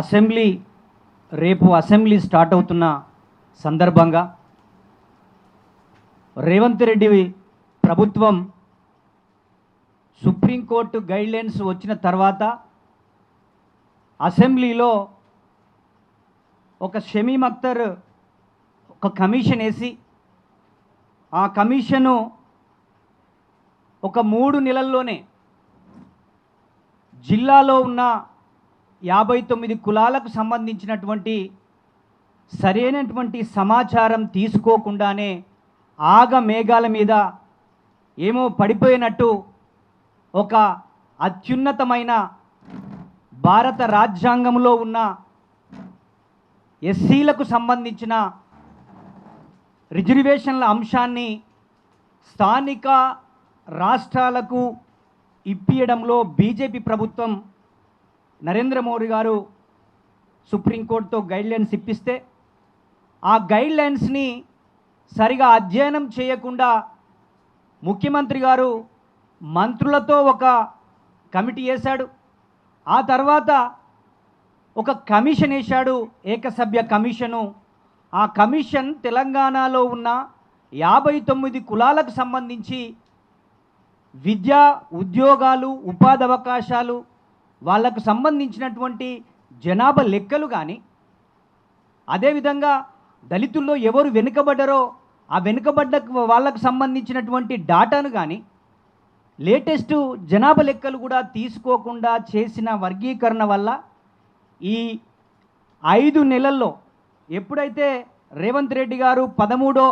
Assembly రేపు assembly start అవుతున్న సందర్భంగా రేవంత్ రెడ్డి ప్రభుత్వం సుప్రీంకోర్టు గైడ్లైన్స్ వచ్చిన తర్వాత అసెంబ్లీలో ఒక షమీమ్ అఖ్తర్ ఒక కమిషన్ వేసి ఆ కమిషను ఒక మూడు నెలల్లోనే జిల్లాలో ఉన్న యాభై తొమ్మిది కులాలకు సంబంధించినటువంటి సరైనటువంటి సమాచారం తీసుకోకుండానే ఆగ మేఘాల మీద ఏమో పడిపోయినట్టు ఒక అత్యున్నతమైన భారత రాజ్యాంగంలో ఉన్న ఎస్సీలకు సంబంధించిన రిజర్వేషన్ల అంశాన్ని స్థానిక రాష్ట్రాలకు ఇప్పియడంలో బీజేపీ ప్రభుత్వం నరేంద్ర మోడీ గారు సుప్రీంకోర్టుతో గైడ్లైన్స్ ఇప్పిస్తే ఆ గైడ్లైన్స్ని సరిగా అధ్యయనం చేయకుండా ముఖ్యమంత్రి గారు మంత్రులతో ఒక కమిటీ వేశాడు. ఆ తర్వాత ఒక కమిషన్ వేశాడు ఏకసభ్య కమిషను. ఆ కమిషన్ తెలంగాణలో ఉన్న యాభై తొమ్మిది కులాలకు సంబంధించి విద్య ఉద్యోగాలు ఉపాధి అవకాశాలు వాళ్ళకు సంబంధించినటువంటి జనాభా లెక్కలు కానీ అదేవిధంగా దళితుల్లో ఎవరు వెనుకబడ్డారో ఆ వెనుకబడ్డ వాళ్ళకు సంబంధించినటువంటి డాటాను కానీ లేటెస్ట్ జనాభా లెక్కలు కూడా తీసుకోకుండా చేసిన వర్గీకరణ వల్ల ఈ ఐదు నెలల్లో ఎప్పుడైతే రేవంత్ రెడ్డి గారు పదమూడో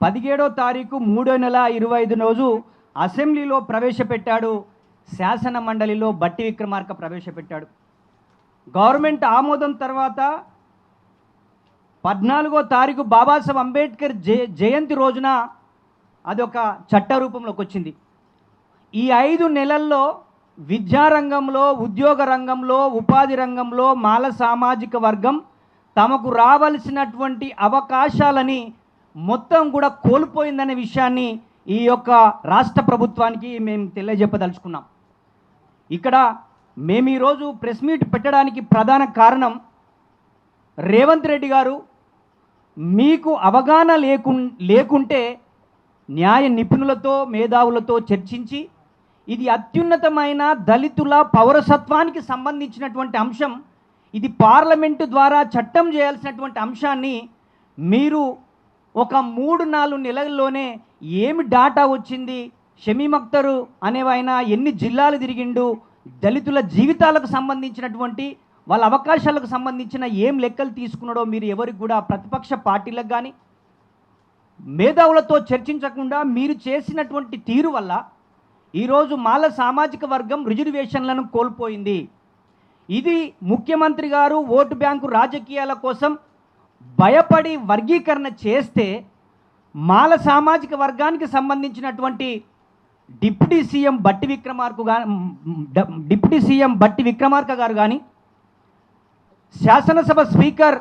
పదిహేడో తారీఖు మూడో నెల ఇరవై ఐదు రోజు అసెంబ్లీలో ప్రవేశపెట్టాడు శాసన మండలిలో బట్టి విక్రమార్క ప్రవేశపెట్టాడు. గవర్నమెంట్ ఆమోదం తర్వాత పద్నాలుగో తారీఖు బాబాసాహెబ్ అంబేద్కర్ జయ జయంతి రోజున అదొక చట్ట రూపంలోకి వచ్చింది. ఈ ఐదు నెలల్లో విద్యారంగంలో ఉద్యోగ రంగంలో ఉపాధి రంగంలో మాల సామాజిక వర్గం తమకు రావలసినటువంటి అవకాశాలని మొత్తం కూడా కోల్పోయిందనే విషయాన్ని ఈ యొక్క రాష్ట్ర ప్రభుత్వానికి మేము తెలియజెప్పదలుచుకున్నాం. ఇక్కడ మేము ఈరోజు ప్రెస్ మీట్ పెట్టడానికి ప్రధాన కారణం రేవంత్ రెడ్డి గారు మీకు అవగాహన లేకు లేకుంటే న్యాయ నిపుణులతో మేధావులతో చర్చించి ఇది అత్యున్నతమైన దళితుల పౌరసత్వానికి సంబంధించినటువంటి అంశం. ఇది పార్లమెంటు ద్వారా చట్టం చేయాల్సినటువంటి అంశాన్ని మీరు ఒక మూడు నాలుగు నెలల్లోనే ఏమి డాటా వచ్చింది షమీమ్ అనేవైన ఎన్ని జిల్లాలు తిరిగిండు దళితుల జీవితాలకు సంబంధించినటువంటి వాళ్ళ అవకాశాలకు సంబంధించిన ఏం లెక్కలు తీసుకున్నాడో మీరు ఎవరికి కూడా ప్రతిపక్ష పార్టీలకు కానీ మేధావులతో చర్చించకుండా మీరు చేసినటువంటి తీరు వల్ల ఈరోజు మాల సామాజిక వర్గం రిజర్వేషన్లను కోల్పోయింది. ఇది ముఖ్యమంత్రి గారు ఓటు బ్యాంకు రాజకీయాల కోసం భయపడి వర్గీకరణ చేస్తే మాల సామాజిక వర్గానికి సంబంధించినటువంటి డిప్యూటీ సీఎం బట్టి విక్రమార్కు గా డిప్యూటీ సీఎం బట్టి విక్రమార్క గారు కానీ శాసనసభ స్పీకర్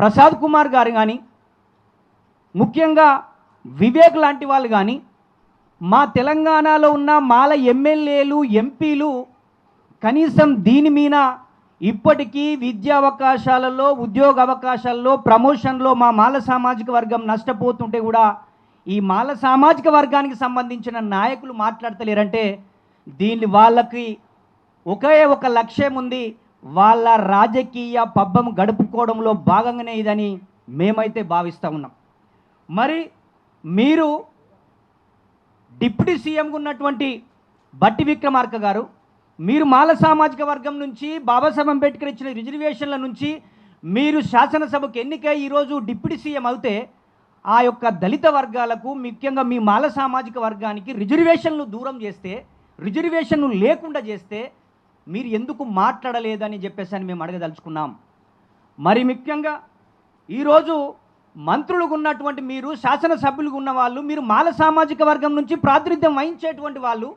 ప్రసాద్ కుమార్ గారు కానీ ముఖ్యంగా వివేక్ లాంటి వాళ్ళు కానీ మా తెలంగాణలో ఉన్న మాల ఎమ్మెల్యేలు ఎంపీలు కనీసం దీని మీద ఇప్పటికీ విద్యా అవకాశాలలో ఉద్యోగ అవకాశాల్లో ప్రమోషన్లో మా మాల సామాజిక వర్గం నష్టపోతుంటే కూడా ఈ మాల సామాజిక వర్గానికి సంబంధించిన నాయకులు మాట్లాడతలేరంటే దీన్ని వాళ్ళకి ఒకే ఒక లక్ష్యం ఉంది. వాళ్ళ రాజకీయ పబ్బం గడుపుకోవడంలో భాగంగానే ఇదని మేమైతే భావిస్తూ ఉన్నాం. మరి మీరు డిప్యూటీ సీఎంగా ఉన్నటువంటి బట్టి విక్రమార్క గారు మీరు మాల సామాజిక వర్గం నుంచి బాబాసాహెబ్ అంబేద్కర్ ఇచ్చిన రిజర్వేషన్ల నుంచి మీరు శాసనసభకు ఎన్నికై ఈరోజు డిప్యూటీ సీఎం అవుతే ఆ యొక్క దళిత వర్గాలకు ముఖ్యంగా మీ మాల సామాజిక వర్గానికి రిజర్వేషన్లు దూరం చేస్తే రిజర్వేషన్లు లేకుండా చేస్తే మీరు ఎందుకు మాట్లాడలేదని చెప్పేసి అని మేము అడగదలుచుకున్నాం. మరి ముఖ్యంగా ఈరోజు మంత్రులుగా ఉన్నటువంటి మీరు శాసనసభ్యులుగా ఉన్న వాళ్ళు మీరు మాల సామాజిక వర్గం నుంచి ప్రాతినిధ్యం వహించేటువంటి వాళ్ళు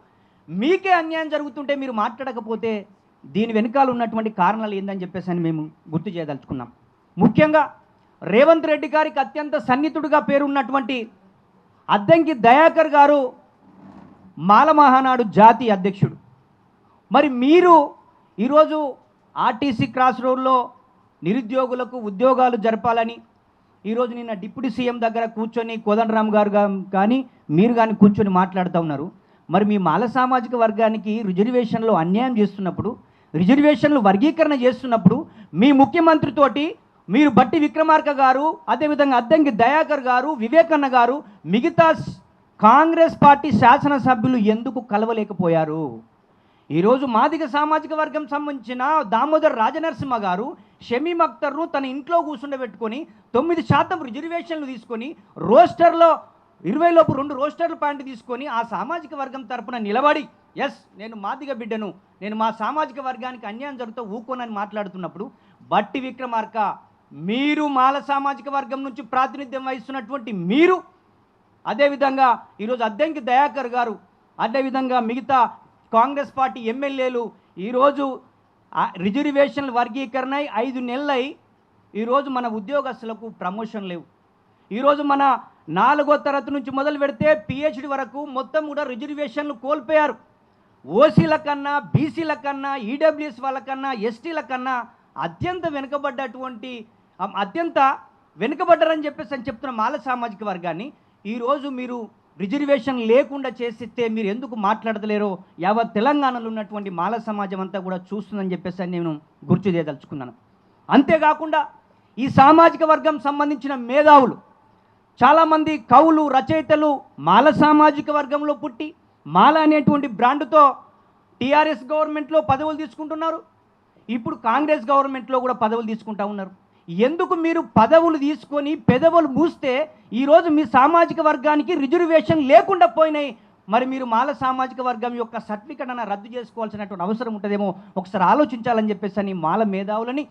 మీకే అన్యాయం జరుగుతుంటే మీరు మాట్లాడకపోతే దీని వెనకాల ఉన్నటువంటి కారణాలు ఏందని చెప్పేసి అని మేము గుర్తు చేయదలుచుకున్నాం. ముఖ్యంగా రేవంత్ రెడ్డి గారికి అత్యంత సన్నిహితుడిగా పేరున్నటువంటి అద్దంకి దయాకర్ గారు మాల మహానాడు అధ్యక్షుడు. మరి మీరు ఈరోజు ఆర్టీసీ క్రాస్ రోడ్లో నిరుద్యోగులకు ఉద్యోగాలు జరపాలని ఈరోజు నిన్న డిప్యూటీ సీఎం దగ్గర కూర్చొని కోదండరామ్ గారు కానీ మీరు కానీ కూర్చొని మాట్లాడుతూ ఉన్నారు. మరి మీ మాల సామాజిక వర్గానికి రిజర్వేషన్లో అన్యాయం చేస్తున్నప్పుడు రిజర్వేషన్లు వర్గీకరణ చేస్తున్నప్పుడు మీ ముఖ్యమంత్రితోటి మీరు బట్టి విక్రమార్క గారు అదేవిధంగా అద్దంకి దయాకర్ గారు వివేకన్న గారు మిగతా కాంగ్రెస్ పార్టీ శాసనసభ్యులు ఎందుకు కలవలేకపోయారు? ఈరోజు మాదిగ సామాజిక వర్గం సంబంధించిన దామోదర్ రాజనరసింహ గారు షమీ అఖ్తర్ను తన ఇంట్లో కూర్చుండబెట్టుకొని తొమ్మిది శాతం రిజర్వేషన్లు తీసుకొని రోస్టర్లో ఇరవై లోపు రెండు రోస్టర్ల పాయింట్ తీసుకొని ఆ సామాజిక వర్గం తరపున నిలబడి ఎస్ నేను మాదిగ బిడ్డను నేను మా సామాజిక వర్గానికి అన్యాయం జరుగుతూ ఊకోనని మాట్లాడుతున్నప్పుడు బట్టి విక్రమార్క మీరు మాల సామాజిక వర్గం నుంచి ప్రాతినిధ్యం వహిస్తున్నటువంటి మీరు అదేవిధంగా ఈరోజు అద్దెంకి దయాకర్ గారు అదేవిధంగా మిగతా కాంగ్రెస్ పార్టీ ఎమ్మెల్యేలు ఈరోజు రిజర్వేషన్ల వర్గీకరణ అయి ఐదు నెలలై ఈరోజు మన ఉద్యోగస్తులకు ప్రమోషన్ లేవు. ఈరోజు మన నాలుగో తరగతి నుంచి మొదలు పెడితే పిహెచ్డి వరకు మొత్తం కూడా రిజర్వేషన్లు కోల్పోయారు. ఓసీల కన్నా బీసీల కన్నా ఈడబ్ల్యూఎస్ వాళ్ళకన్నా ఎస్టీల కన్నా అత్యంత వెనుకబడ్డటువంటి అత్యంత వెనుకబడ్డారని చెప్పేసి అని చెప్తున్న మాల సామాజిక వర్గాన్ని ఈరోజు మీరు రిజర్వేషన్ లేకుండా చేసిస్తే మీరు ఎందుకు మాట్లాడతలేరో యావత్ తెలంగాణలో ఉన్నటువంటి మాల సమాజం అంతా కూడా చూస్తుందని చెప్పేసి అని నేను గుర్తు చేయదలుచుకున్నాను. అంతేకాకుండా ఈ సామాజిక వర్గం సంబంధించిన మేధావులు చాలామంది కవులు రచయితలు మాల సామాజిక వర్గంలో పుట్టి మాల అనేటువంటి బ్రాండ్తో టీఆర్ఎస్ గవర్నమెంట్లో పదవులు తీసుకుంటున్నారు. ఇప్పుడు కాంగ్రెస్ గవర్నమెంట్లో కూడా పదవులు తీసుకుంటా ఉన్నారు. ఎందుకు మీరు పదవులు తీసుకొని పెదవులు మూస్తే ఈరోజు మీ సామాజిక వర్గానికి రిజర్వేషన్ లేకుండా పోయినాయి. మరి మీరు మాల సామాజిక వర్గం యొక్క సర్టిఫికెట్ అన్న రద్దు చేసుకోవాల్సినటువంటి అవసరం ఉంటుందేమో ఒకసారి ఆలోచించాలని చెప్పేసి అని మాల మేధావులని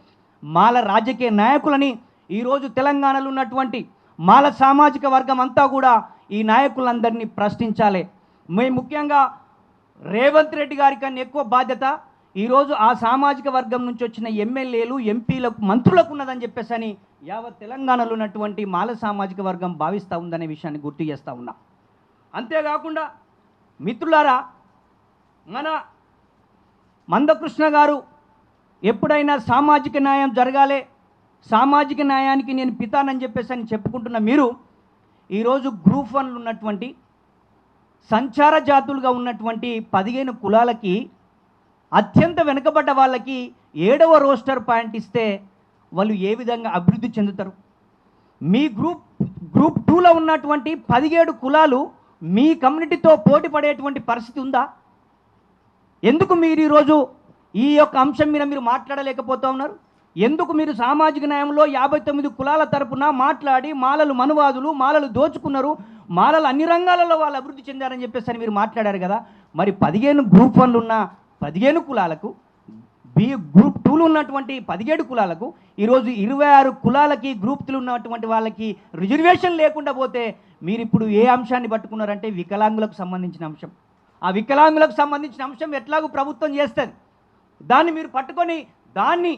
మాల రాజకీయ నాయకులని ఈరోజు తెలంగాణలో ఉన్నటువంటి మాల సామాజిక వర్గం అంతా కూడా ఈ నాయకులందరినీ ప్రశ్నించాలి. మేము ముఖ్యంగా రేవంత్ రెడ్డి గారి కన్నా ఎక్కువ బాధ్యత ఈరోజు ఆ సామాజిక వర్గం నుంచి వచ్చిన ఎమ్మెల్యేలు ఎంపీలకు మంత్రులకు ఉన్నదని చెప్పేసి అని యావత్ తెలంగాణలో ఉన్నటువంటి మాల సామాజిక వర్గం భావిస్తూ ఉందనే విషయాన్ని గుర్తు చేస్తూ ఉన్నా. అంతేకాకుండా మిత్రులారా మన మందకృష్ణ గారు ఎప్పుడైనా సామాజిక న్యాయం జరగాలి సామాజిక న్యాయానికి నేను పితానని చెప్పేసి అని చెప్పుకుంటున్న మీరు ఈరోజు గ్రూప్ వన్లు ఉన్నటువంటి సంచార జాతులుగా ఉన్నటువంటి పదిహేను కులాలకి అత్యంత వెనుకబడ్డ వాళ్ళకి ఏడవ రోస్టర్ పాయింట్ ఇస్తే వాళ్ళు ఏ విధంగా అభివృద్ధి చెందుతారు? మీ గ్రూప్ గ్రూప్ టూలో ఉన్నటువంటి పదిహేడు కులాలు మీ కమ్యూనిటీతో పోటీ పడేటువంటి పరిస్థితి ఉందా? ఎందుకు మీరు ఈరోజు ఈ యొక్క అంశం మీద మీరు మాట్లాడలేకపోతూ ఉన్నారు? ఎందుకు మీరు సామాజిక న్యాయంలో యాభై తొమ్మిది కులాల తరపున మాట్లాడి మాలలు మనువాదులు మాలలు దోచుకున్నారు మాలలు అన్ని రంగాలలో వాళ్ళు అభివృద్ధి చెందారని చెప్పేసి అని మీరు మాట్లాడారు కదా. మరి పదిహేను గ్రూప్ వన్లు ఉన్న పదిహేను కులాలకు బి గ్రూప్ టూలు ఉన్నటువంటి పదిహేడు కులాలకు ఈరోజు ఇరవై ఆరు కులాలకి గ్రూప్ త్రీలు ఉన్నటువంటి వాళ్ళకి రిజర్వేషన్ లేకుండా పోతే మీరు ఇప్పుడు ఏ అంశాన్ని పట్టుకున్నారంటే వికలాంగులకు సంబంధించిన అంశం. ఆ వికలాంగులకు సంబంధించిన అంశం ఎట్లాగో ప్రభుత్వం చేస్తుంది. దాన్ని మీరు పట్టుకొని దాన్ని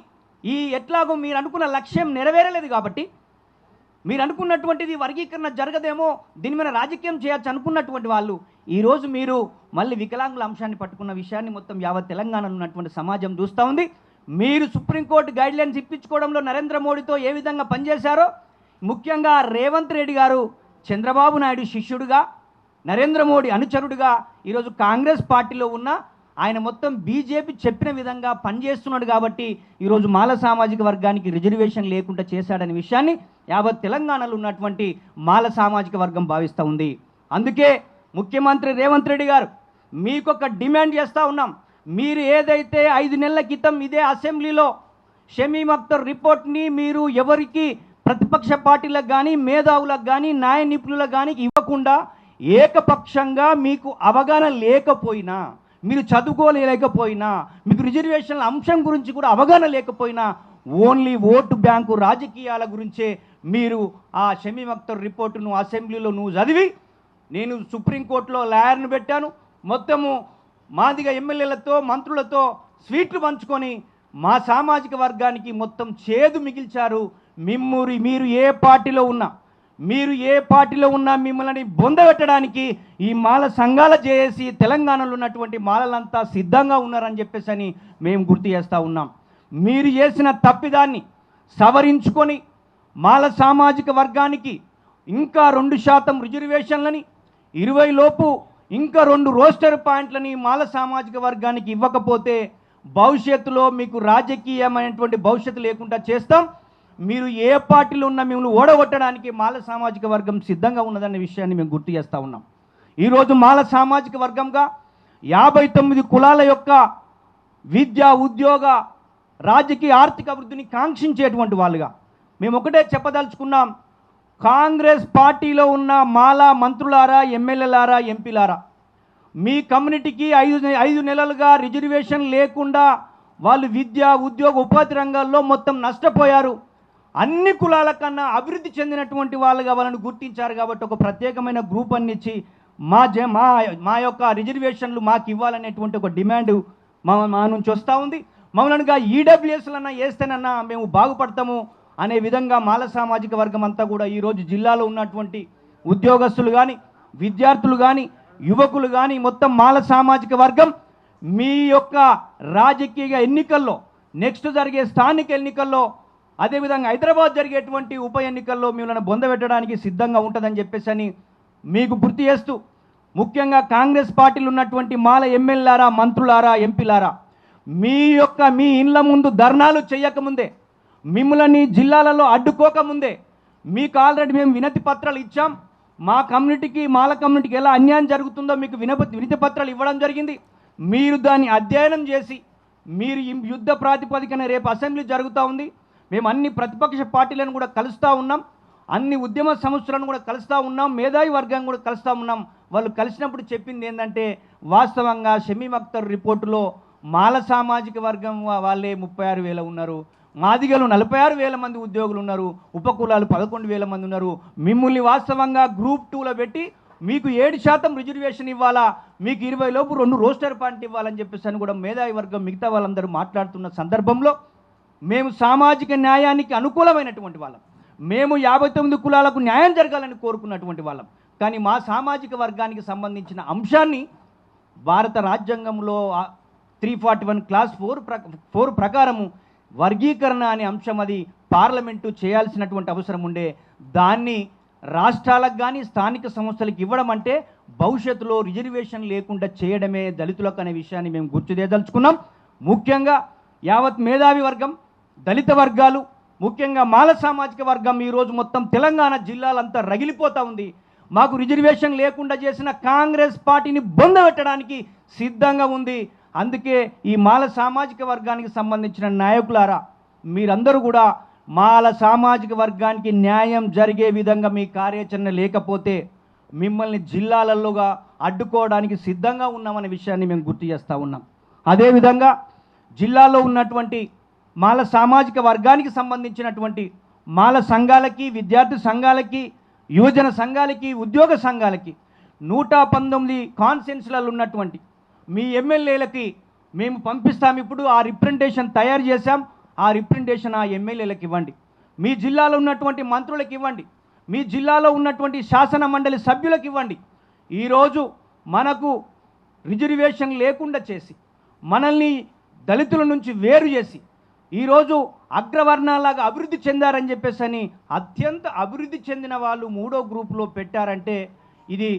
ఈ ఎట్లాగో మీరు అనుకున్న లక్ష్యం నెరవేరలేదు కాబట్టి మీరు అనుకున్నటువంటిది వర్గీకరణ జరగదేమో దీని మీద రాజకీయం చేయొచ్చు అనుకున్నటువంటి వాళ్ళు ఈరోజు మీరు మళ్ళీ వికలాంగుల అంశాన్ని పట్టుకున్న విషయాన్ని మొత్తం యావత్ తెలంగాణలో ఉన్నటువంటి సమాజం చూస్తూ ఉంది. మీరు సుప్రీంకోర్టు గైడ్లైన్స్ ఇప్పించుకోవడంలో నరేంద్ర మోడీతో ఏ విధంగా పనిచేశారో ముఖ్యంగా రేవంత్ రెడ్డి గారు చంద్రబాబు నాయుడు శిష్యుడుగా నరేంద్ర మోడీ అనుచరుడుగా ఈరోజు కాంగ్రెస్ పార్టీలో ఉన్న ఆయన మొత్తం బీజేపీ చెప్పిన విధంగా పనిచేస్తున్నాడు కాబట్టి ఈరోజు మాల సామాజిక వర్గానికి రిజర్వేషన్ లేకుండా చేశాడనే విషయాన్ని యావత్ తెలంగాణలో ఉన్నటువంటి మాల సామాజిక వర్గం భావిస్తూ ఉంది. అందుకే ముఖ్యమంత్రి రేవంత్ రెడ్డి గారు మీకొక డిమాండ్ చేస్తూ ఉన్నాం. మీరు ఏదైతే ఐదు నెలల క్రితం ఇదే అసెంబ్లీలో షమీమ్ అఖ్తర్ రిపోర్ట్ని మీరు ఎవరికి ప్రతిపక్ష పార్టీలకు కానీ మేధావులకు కానీ న్యాయ నిపుణులకు కానీ ఇవ్వకుండా ఏకపక్షంగా మీకు అవగాహన లేకపోయినా మీరు చదువుకోలేకపోయినా మీకు రిజర్వేషన్ల అంశం గురించి కూడా అవగాహన లేకపోయినా ఓన్లీ ఓటు బ్యాంకు రాజకీయాల గురించే మీరు ఆ షమీమ్ అఖ్తర్ రిపోర్టును అసెంబ్లీలో నువ్వు చదివి నేను సుప్రీంకోర్టులో లాయర్ను పెట్టాను. మొత్తము మాదిగా ఎమ్మెల్యేలతో మంత్రులతో స్వీట్లు పంచుకొని మా సామాజిక వర్గానికి మొత్తం చేదు మిగిల్చారు. మిమ్మూరి మీరు ఏ పార్టీలో ఉన్నా మీరు ఏ పార్టీలో ఉన్నా మిమ్మల్ని బొందబెట్టడానికి ఈ మాల సంఘాల చేసి తెలంగాణలో ఉన్నటువంటి మాలలంతా సిద్ధంగా ఉన్నారని చెప్పేసి అని మేము గుర్తు చేస్తూ ఉన్నాం. మీరు చేసిన తప్పిదాన్ని సవరించుకొని మాల సామాజిక వర్గానికి ఇంకా రెండు శాతం రిజర్వేషన్లని ఇరవై లోపు ఇంకా రెండు రోస్టర్ పాయింట్లని మాల సామాజిక వర్గానికి ఇవ్వకపోతే భవిష్యత్తులో మీకు రాజకీయమైనటువంటి భవిష్యత్తు లేకుండా చేస్తాం. మీరు ఏ పార్టీలో ఉన్నా మిమ్మల్ని ఓడగొట్టడానికి మాల సామాజిక వర్గం సిద్ధంగా ఉన్నదన్న విషయాన్ని మేము గుర్తు చేస్తూ ఉన్నాం. ఈరోజు మాల సామాజిక వర్గంగా యాభై తొమ్మిది కులాల యొక్క విద్య ఉద్యోగ రాజకీయ ఆర్థిక అభివృద్ధిని కాంక్షించేటువంటి వాళ్ళుగా మేము ఒకటే చెప్పదలుచుకున్నాం. కాంగ్రెస్ పార్టీలో ఉన్న మాలా మంత్రులారా ఎమ్మెల్యేలారా ఎంపీలారా మీ కమ్యూనిటీకి ఐదు ఐదు నెలలుగా రిజర్వేషన్ లేకుండా వాళ్ళు విద్య ఉద్యోగ ఉపాధి రంగాల్లో మొత్తం నష్టపోయారు. అన్ని కులాల కన్నా అభివృద్ధి చెందినటువంటి వాళ్ళుగా వాళ్ళని గుర్తించారు కాబట్టి ఒక ప్రత్యేకమైన గ్రూప్ అన్నిచ్చి మా జ మా మా యొక్క రిజర్వేషన్లు మాకు ఇవ్వాలనేటువంటి ఒక డిమాండ్ మా మా నుంచి వస్తూ ఉంది. మమ్మల్నిగా ఈడబ్ల్యూఎస్లన్నా వేస్తేనన్నా మేము బాగుపడతాము. అనే విధంగా మాల సామాజిక వర్గం అంతా కూడా ఈరోజు జిల్లాలో ఉన్నటువంటి ఉద్యోగస్తులు కానీ విద్యార్థులు కానీ యువకులు కానీ మొత్తం మాల సామాజిక వర్గం మీ యొక్క రాజకీయ ఎన్నికల్లో నెక్స్ట్ జరిగే స్థానిక ఎన్నికల్లో అదేవిధంగా హైదరాబాద్ జరిగేటువంటి ఉప ఎన్నికల్లో మిమ్మల్ని బొందబెట్టడానికి సిద్ధంగా ఉంటుందని చెప్పేసి అని మీకు గుర్తు చేస్తూ ముఖ్యంగా కాంగ్రెస్ పార్టీలు ఉన్నటువంటి మాల ఎమ్మెల్యేలారా మంత్రులారా ఎంపీలారా మీ యొక్క మీ ఇండ్ల ముందు ధర్నాలు చేయకముందే మిమ్మల్ని జిల్లాలలో అడ్డుకోకముందే మీకు ఆల్రెడీ మేము వినతి పత్రాలు ఇచ్చాం. మా కమ్యూనిటీకి మాల కమ్యూనిటీకి ఎలా అన్యాయం జరుగుతుందో మీకు వినప వినతి పత్రాలు ఇవ్వడం జరిగింది. మీరు దాన్ని అధ్యయనం చేసి మీరు యుద్ధ ప్రాతిపదికన రేపు అసెంబ్లీ జరుగుతూ ఉంది. మేము అన్ని ప్రతిపక్ష పార్టీలను కూడా కలుస్తూ ఉన్నాం. అన్ని ఉద్యమ సంస్థలను కూడా కలుస్తూ ఉన్నాం. మేధావి వర్గం కూడా కలుస్తూ ఉన్నాం. వాళ్ళు కలిసినప్పుడు చెప్పింది ఏంటంటే వాస్తవంగా షమీమ్ అఖ్తర్ రిపోర్టులో మాల సామాజిక వర్గం వాళ్ళే ముప్పై ఆరు వేల ఉన్నారు. మాదిగలు నలభై ఆరు వేల మంది ఉద్యోగులు ఉన్నారు ఉపకులాలు పదకొండు వేల మంది ఉన్నారు. మిమ్మల్ని వాస్తవంగా గ్రూప్ టూలో పెట్టి మీకు ఏడు శాతం రిజర్వేషన్ ఇవ్వాలా? మీకు ఇరవై లోపు రెండు రోస్టర్ పాయింట్ ఇవ్వాలని చెప్పేసి అని కూడా మేధావి వర్గం మిగతా వాళ్ళందరూ మాట్లాడుతున్న సందర్భంలో మేము సామాజిక న్యాయానికి అనుకూలమైనటువంటి వాళ్ళం. మేము యాభై తొమ్మిది కులాలకు న్యాయం జరగాలని కోరుకున్నటువంటి వాళ్ళం. కానీ మా సామాజిక వర్గానికి సంబంధించిన అంశాన్ని భారత రాజ్యాంగంలో three forty one clause four ప్ర ఫోర్ ప్రకారము వర్గీకరణ అనే అంశం అది పార్లమెంటు చేయాల్సినటువంటి అవసరం ఉండే. దాన్ని రాష్ట్రాలకు కానీ స్థానిక సంస్థలకు ఇవ్వడం అంటే భవిష్యత్తులో రిజర్వేషన్ లేకుండా చేయడమే దళితులకు అనే విషయాన్ని మేము గుర్తుదేదలుచుకున్నాం ముఖ్యంగా యావత్ మేధావి వర్గం దళిత వర్గాలు ముఖ్యంగా మాల సామాజిక వర్గం ఈరోజు మొత్తం తెలంగాణ జిల్లాలంతా రగిలిపోతూ ఉంది. మాకు రిజర్వేషన్ లేకుండా చేసిన కాంగ్రెస్ పార్టీని బొందబెట్టడానికి సిద్ధంగా ఉంది. అందుకే ఈ మాల సామాజిక వర్గానికి సంబంధించిన నాయకులారా మీరందరూ కూడా మాల సామాజిక వర్గానికి న్యాయం జరిగే విధంగా మీ కార్యాచరణ లేకపోతే మిమ్మల్ని జిల్లాలలోగా అడ్డుకోవడానికి సిద్ధంగా ఉన్నామనే విషయాన్ని మేము గుర్తు చేస్తూ ఉన్నాం. అదేవిధంగా జిల్లాలో ఉన్నటువంటి మాల సామాజిక వర్గానికి సంబంధించినటువంటి మాల సంఘాలకి విద్యార్థి సంఘాలకి యువజన సంఘాలకి ఉద్యోగ సంఘాలకి నూట పంతొమ్మిది కాన్సెన్స్లలో ఉన్నటువంటి మీ ఎమ్మెల్యేలకి మేము పంపిస్తాం. ఇప్పుడు ఆ రిప్రజెంటేషన్ తయారు చేశాం. ఆ రిప్రజెంటేషన్ ఆ ఎమ్మెల్యేలకు ఇవ్వండి. మీ జిల్లాలో ఉన్నటువంటి మంత్రులకు ఇవ్వండి. మీ జిల్లాలో ఉన్నటువంటి శాసన మండలి సభ్యులకు ఇవ్వండి. ఈరోజు మనకు రిజర్వేషన్ లేకుండా చేసి మనల్ని దళితుల నుంచి వేరు చేసి ఈరోజు అగ్రవర్ణాలాగా అభివృద్ధి చెందారని చెప్పేసి అని అత్యంత అభివృద్ధి చెందిన వాళ్ళు మూడో గ్రూపులో పెట్టారంటే ఇది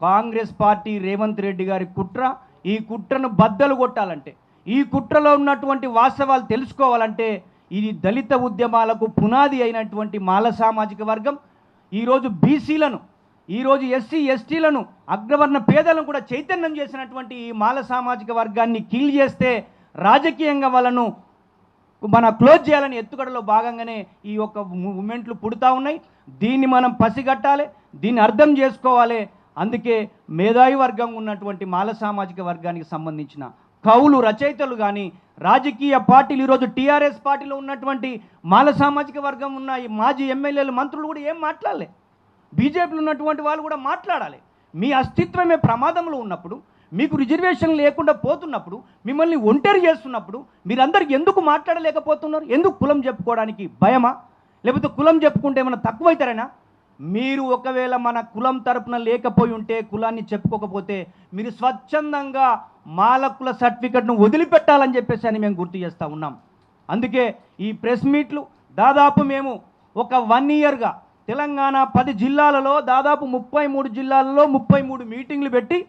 కాంగ్రెస్ పార్టీ రేవంత్ రెడ్డి గారి కుట్ర ఈ కుట్రను బద్దలు కొట్టాలంటే ఈ కుట్రలో ఉన్నటువంటి వాస్తవాలు తెలుసుకోవాలంటే ఇది దళిత ఉద్యమాలకు పునాది అయినటువంటి మాల సామాజిక వర్గం ఈరోజు బీసీలను ఈరోజు ఎస్సీ ఎస్టీలను అగ్రవర్ణ పేదలను కూడా చైతన్యం చేసినటువంటి ఈ మాల సామాజిక వర్గాన్ని కీల్ చేస్తే రాజకీయంగా వాళ్ళను మన క్లోజ్ చేయాలని ఎత్తుగడలో భాగంగానే ఈ యొక్క మూమెంట్లు పుడతా ఉన్నాయి. దీన్ని మనం పసిగట్టాలి దీన్ని అర్థం చేసుకోవాలి. అందుకే మేధావి వర్గం ఉన్నటువంటి మాల సామాజిక వర్గానికి సంబంధించిన కవులు రచయితలు కానీ రాజకీయ పార్టీలు ఈరోజు టీఆర్ఎస్ పార్టీలో ఉన్నటువంటి మాల సామాజిక వర్గం ఉన్న ఈ మాజీ ఎమ్మెల్యేలు మంత్రులు కూడా ఏం మాట్లాడలే. బీజేపీలో ఉన్నటువంటి వాళ్ళు కూడా మాట్లాడాలి. మీ అస్తిత్వమే ప్రమాదంలో ఉన్నప్పుడు మీకు రిజర్వేషన్ లేకుండా పోతున్నప్పుడు మిమ్మల్ని ఒంటరి చేస్తున్నప్పుడు మీరందరూ ఎందుకు మాట్లాడలేకపోతున్నారు? ఎందుకు కులం చెప్పుకోవడానికి భయమా? లేకపోతే కులం చెప్పుకుంటే ఏమైనా తక్కువైతారేనా? మీరు ఒకవేళ మన కులం తరపున లేకపోయి ఉంటే కులాన్ని చెప్పుకోకపోతే మీరు స్వచ్ఛందంగా మాలకుల సర్టిఫికెట్ను వదిలిపెట్టాలని చెప్పేసి అని మేము గుర్తు చేస్తూ ఉన్నాం. అందుకే ఈ ప్రెస్ మీట్లు దాదాపు మేము ఒక వన్ ఇయర్గా తెలంగాణ పది జిల్లాలలో దాదాపు ముప్పై మూడు జిల్లాలలో ముప్పై మూడు మీటింగ్లు పెట్టి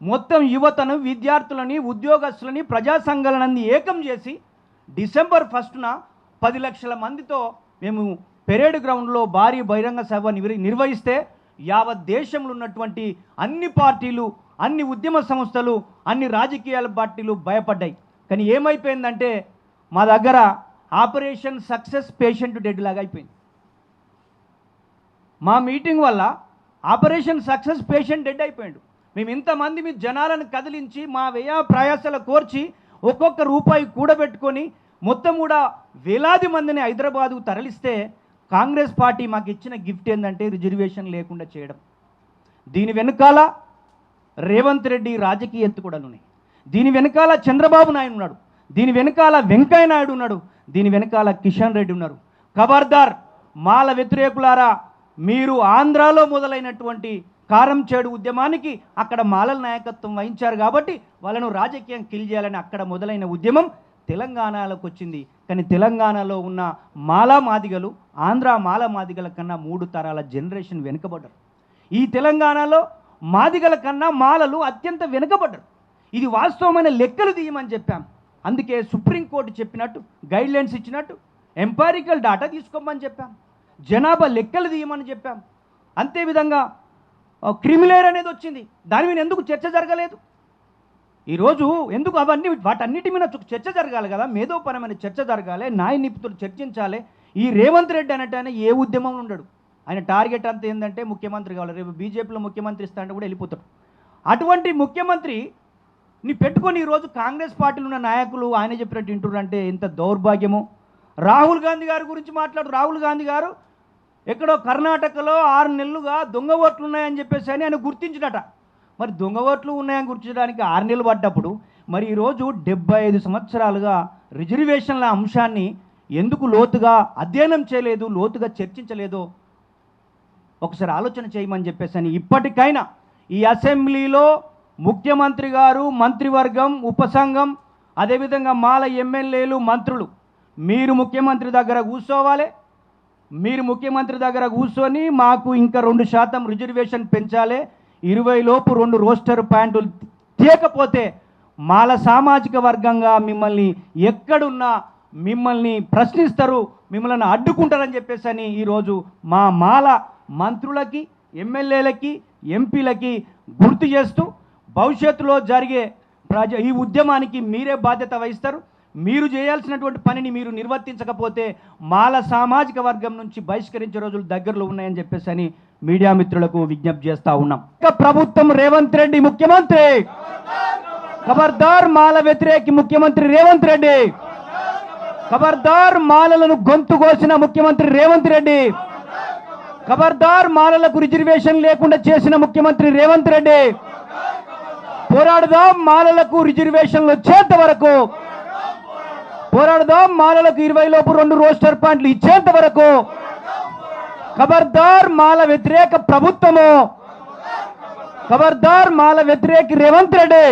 మొత్తం యువతను విద్యార్థులని ఉద్యోగస్తులని ప్రజా ఏకం చేసి డిసెంబర్ ఫస్ట్న పది లక్షల మందితో మేము పెరేడ్ గ్రౌండ్లో భారీ బహిరంగ సభ నిర్వహిస్తే యావత్ దేశంలో ఉన్నటువంటి అన్ని పార్టీలు అన్ని ఉద్యమ సంస్థలు అన్ని రాజకీయాల పార్టీలు భయపడ్డాయి. కానీ ఏమైపోయిందంటే మా దగ్గర ఆపరేషన్ సక్సెస్ పేషెంట్ డెడ్ లాగా అయిపోయింది. మా మీటింగ్ వల్ల ఆపరేషన్ సక్సెస్ పేషెంట్ డెడ్ అయిపోయాడు. మేము ఇంతమంది మీ జనాలను కదిలించి మా వ్యయ ప్రయాసాల కోర్చి ఒక్కొక్క రూపాయి కూడబెట్టుకొని మొత్తం కూడా వేలాది మందిని హైదరాబాదు తరలిస్తే కాంగ్రెస్ పార్టీ మాకు ఇచ్చిన గిఫ్ట్ ఏంటంటే రిజర్వేషన్ లేకుండా చేయడం. దీని వెనకాల రేవంత్ రెడ్డి రాజకీయ ఎత్తుకూడలు ఉన్నాయి. దీని వెనకాల చంద్రబాబు నాయుడు ఉన్నాడు. దీని వెనకాల వెంకయ్య నాయుడు ఉన్నాడు. దీని వెనకాల కిషన్ రెడ్డి ఉన్నారు. ఖబర్దార్ మాల వ్యతిరేకులారా మీరు ఆంధ్రాలో మొదలైనటువంటి కారం చేడు ఉద్యమానికి అక్కడ మాలల నాయకత్వం వహించారు కాబట్టి వాళ్ళను రాజకీయం కిల్ చేయాలని అక్కడ మొదలైన ఉద్యమం తెలంగాణలోకి వచ్చింది కానీ తెలంగాణలో ఉన్న మాలా మాదిగలు ఆంధ్ర మాల మాదిగల కన్నా మూడు తరాల జనరేషన్ వెనుకబడ్డారు. ఈ తెలంగాణలో మాదిగల కన్నా మాలలు అత్యంత వెనుకబడ్డారు. ఇది వాస్తవమైన లెక్కలు తీయమని చెప్పాం. అందుకే సుప్రీంకోర్టు చెప్పినట్టు గైడ్లైన్స్ ఇచ్చినట్టు ఎంపారికల్ డాటా తీసుకోమని చెప్పాం. జనాభా లెక్కలు తీయమని చెప్పాం. అంతే విధంగా క్రిమిలేర్ అనేది వచ్చింది. దాని మీద ఎందుకు చర్చ జరగలేదు? ఈరోజు ఎందుకు అవన్నీ వాటన్నిటి మీద చర్చ జరగాలి కదా? మేధోపరమైన చర్చ జరగాలి నాయ నిపుణులు చర్చించాలి. ఈ రేవంత్ రెడ్డి అనేట ఆయన ఏ ఉద్యమం ఉండడు. ఆయన టార్గెట్ అంతా ఏంటంటే ముఖ్యమంత్రి కావాలి. రేపు బీజేపీలో ముఖ్యమంత్రి ఇస్తా అంటే కూడా వెళ్ళిపోతాడు. అటువంటి ముఖ్యమంత్రి ని పెట్టుకొని ఈరోజు కాంగ్రెస్ పార్టీలో ఉన్న నాయకులు ఆయన చెప్పినట్టు వింటున్నారంటే ఎంత దౌర్భాగ్యము. రాహుల్ గాంధీ గారి గురించి మాట్లాడు. రాహుల్ గాంధీ గారు ఎక్కడో కర్ణాటకలో ఆరు నెలలుగా దొంగ ఓట్లు ఉన్నాయని చెప్పేసి అని ఆయన గుర్తించినట. మరి దొంగ ఓట్లు ఉన్నాయని గుర్తించడానికి ఆరు నెలలు పడ్డప్పుడు మరి ఈరోజు డెబ్బై ఐదు సంవత్సరాలుగా రిజర్వేషన్ల అంశాన్ని ఎందుకు లోతుగా అధ్యయనం చేయలేదు లోతుగా చర్చించలేదో ఒకసారి ఆలోచన చేయమని చెప్పేసి అని ఇప్పటికైనా ఈ అసెంబ్లీలో ముఖ్యమంత్రి గారు మంత్రివర్గం ఉపసంఘం అదేవిధంగా మాల ఎమ్మెల్యేలు మంత్రులు మీరు ముఖ్యమంత్రి దగ్గర కూర్చోవాలి మీరు ముఖ్యమంత్రి దగ్గర కూర్చొని మాకు ఇంకా రెండు శాతం రిజర్వేషన్ పెంచాలి ఇరవై లోపు రెండు రోస్టర్ ప్యాంటులు తీయకపోతే మాల సామాజిక వర్గంగా మిమ్మల్ని ఎక్కడున్నా మిమ్మల్ని ప్రశ్నిస్తారు మిమ్మల్ని అడ్డుకుంటారని చెప్పేసి అని ఈరోజు మా మాల మంత్రులకి ఎమ్మెల్యేలకి ఎంపీలకి గుర్తు చేస్తూ భవిష్యత్తులో జరిగే ప్రజ ఈ ఉద్యమానికి మీరే బాధ్యత వహిస్తారు. మీరు చేయాల్సినటువంటి పనిని మీరు నిర్వర్తించకపోతే మాల సామాజిక వర్గం నుంచి బహిష్కరించే రోజులు దగ్గరలో ఉన్నాయని చెప్పేసి అని మీడియా మిత్రులకు విజ్ఞప్తి చేస్తా ఉన్నాం. ప్రభుత్వం రేవంత్ రెడ్డి ముఖ్యమంత్రి. ఖబర్దార్ మాల వ్యతిరేకి ముఖ్యమంత్రి రేవంత్ రెడ్డి. ఖబర్దార్ మాలలను గొంతు కోసిన ముఖ్యమంత్రి రేవంత్ రెడ్డి. ఖబర్దార్ మాలలకు రిజర్వేషన్ లేకుండా చేసిన ముఖ్యమంత్రి రేవంత్ రెడ్డి. పోరాడుదాం మాలలకు రిజర్వేషన్లు వచ్చేంత వరకు. పోరాడుదాం మాలలకు ఇరవై లోపు రెండు రోస్టర్ పాయింట్లు ఇచ్చేంత వరకు. ఖబర్దార్ మాల వ్యతిరేక ప్రభుత్వము. ఖబర్దార్ మాల వ్యతిరేకి రేవంత్ రెడ్డి.